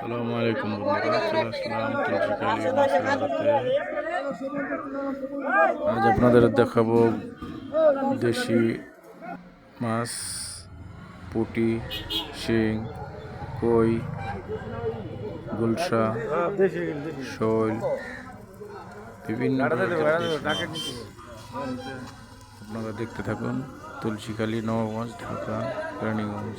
আসসালামু আলাইকুম বন্ধুরা, চলে আসলাম আজ আপনাদের দেখাবো দেশি মাছ, পুটি, শিং, কই, গুলশা, শৈল, বিভিন্ন। আপনারা দেখতে থাকুন, তুলসীখালী নবগঞ্জ ঢাকা, রানীগঞ্জ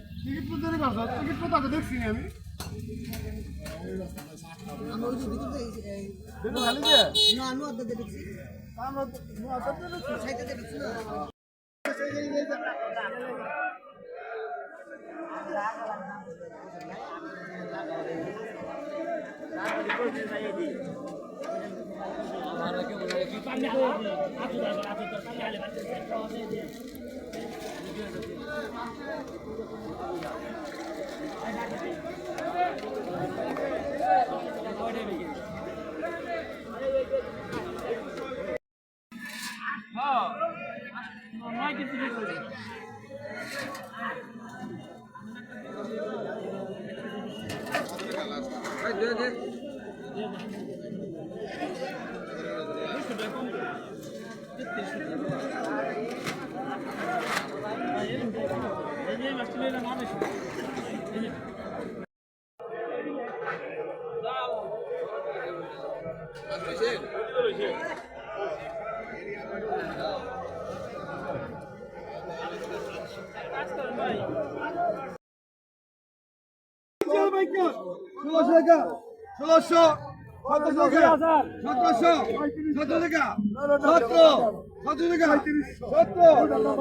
টিকিট তো দেরি করছ টিকিট তো তাকে দেখছি। না আমি দেখো খালি যে আমরা তো- আমরা তো দেখছি। ষোলোশো সতেরোশো টাকা সতেরোশো সতেরো টাকা সতেরো সতেরো টাকা সতেরো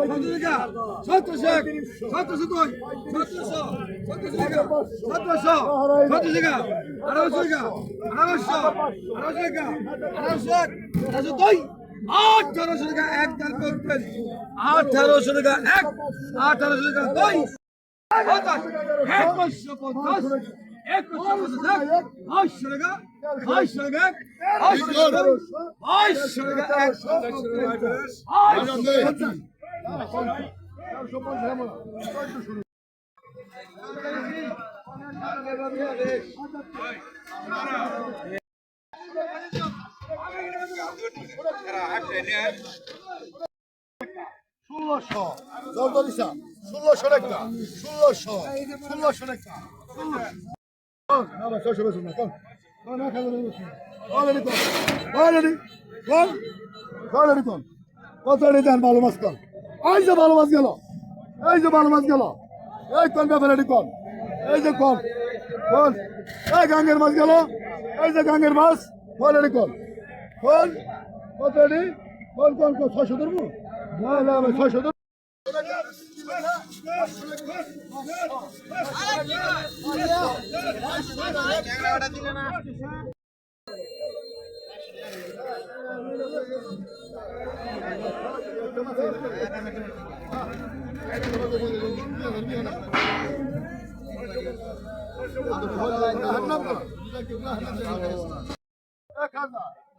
সতেরো টাকা সতেরোশো এক সতেরোশো দুই সতেরোশো সতেরোশো টাকা সতেরোশো সতেরোশো টাকা আঠারোশো টাকা আঠারোশো আঠারোশো টাকা আঠারোশো এক আঠারোশো দুই। আঠারোশো টাকা এক দান করবেন। আঠারোশো টাকা এক। আঠারোশো টাকা দুই। পঞ্চাশ পঞ্চাশ। একুশশো পঞ্চাশ এক আটশো টাকা আটশো টাকা এক আটশো টাকা আটশো টাকা এক আটশো টাকা ষোলোশো জলদরিসা ষোলোশো টাকা ষোলোশো ষোলোশো টাকা ছয়শো বেশি না কম অলরেডি কম অলরেডি কম অলরেডি কম কত রেডি দেন ভালো মাছ কম এই যে ভালো মাছ গেল এই যে ভালো মাছ গেল এই কোন ব্যাপারে রেডি কম এই যে কম কোন এই গাঙ্গের মাছ গেল এই যে গাঙ্গের মাছ অলরেডি কম কোন কত রেডি কোন কোন কোন ছয়শো ধরবো না না না, ছয়শো ধরবো এক হাজার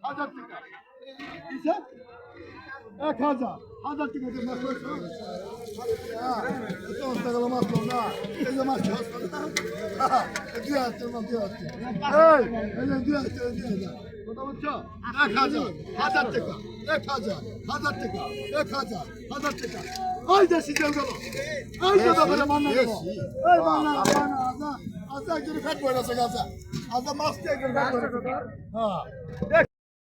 হাজার টাকা? এক হাজার হাজার টাকা দিয়ে মাছ মাছ না। এই যে মাছ হাজার টাকা, দুই হাজার টাকা। এই, এই যে হাজার টাকা, দুই হাজার কথা বুঝছ? এক হাজার, হাজার টাকা, এক হাজার, হাজার টাকা, এক হাজার, হাজার টাকা। ওই যে সিজন গেল। এই যে ব্যাপারে মান্না গেল। এই মান্না, মান্না, আচ্ছা, আচ্ছা, একজন ফ্যাট বয়ে আছে, আচ্ছা। আচ্ছা, মাছটা একজন ফ্যাট বয়ে হ্যাঁ।